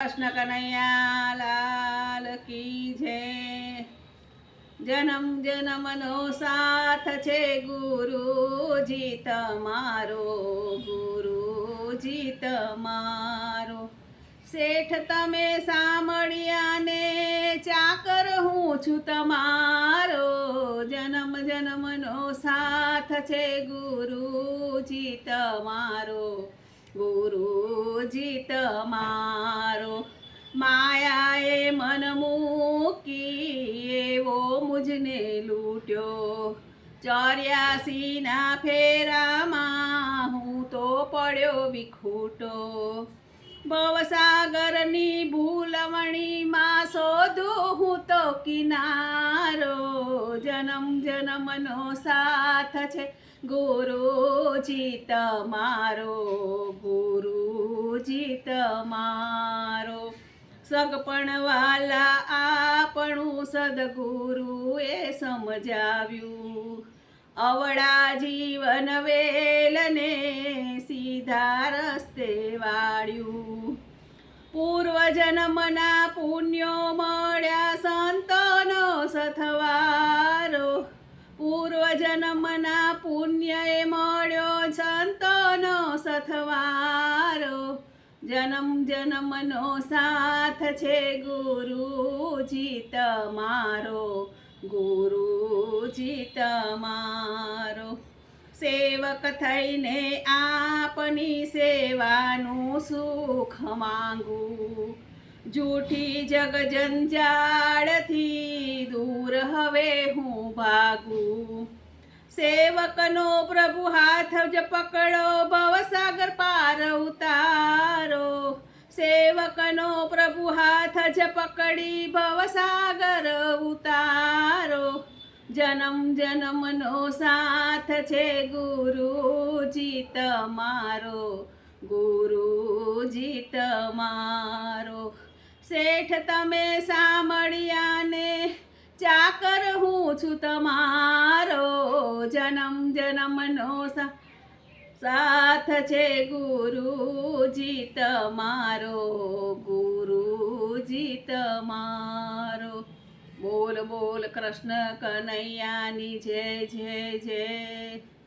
કૃષ્ણ કનૈયા લાલ કી જય. જન્મ જન્મનો સાથ છે ગુરુજી તમારો ગુરુજી તમારો. શેઠ તમે સાંભળ્યા ને ચાકર હું છું તમારો. જન્મ જન્મનો સાથ છે ગુરુજી તમારો ગુરુજી તમારો. માયાએ મન મૂકી એવો મુજને લૂટ્યો. ચોર્યાસીના ફેરામાં હું તો પડ્યો વિખૂટો. ભવસાગરની ભૂલવણીમાં શોધું હું તો કિનારો. જન્મ જન્મનો સાથ છે ગુરુજી તમારો ગુરુજી તમારો. સગપણ વાલા આપણું સદગુરુએ સમજાવ્યું. અવળા જીવન વેલને સીધા રસ્તે વાળ્યું. પૂર્વજન્મના પુણ્યો મળ્યા સંતોનો સથવારો. પૂર્વજન્મના પુણ્યએ મળ્યો સંતોનો સથવારો. જન્મ જન્મનો સાથ છે ગુરુજી તમારો ગુરુજી તમારો. સેવક થઈને આપની સેવાનું સુખ માંગું. જૂઠી જગ જંજાળથી દૂર હવે હું ભાગું. સેવકનો પ્રભુ હાથ જ પકડો ભવસાગર પાર ઉતારો. સેવકનો પ્રભુ હાથ જ પકડી ભવસાગર ઉતારો. જન્મ જન્મનો સાથ છે ગુરુજી તમારો ગુરુજી તમારો. શેઠ તમે સાંભળ્યા ને ચાકર હું છું તમારો જન્મ જનમનો સાથ છે ગુરુજી તમારો ગુરુજી તમારો. બોલ બોલ કૃષ્ણ કનૈયાની જય જય જય.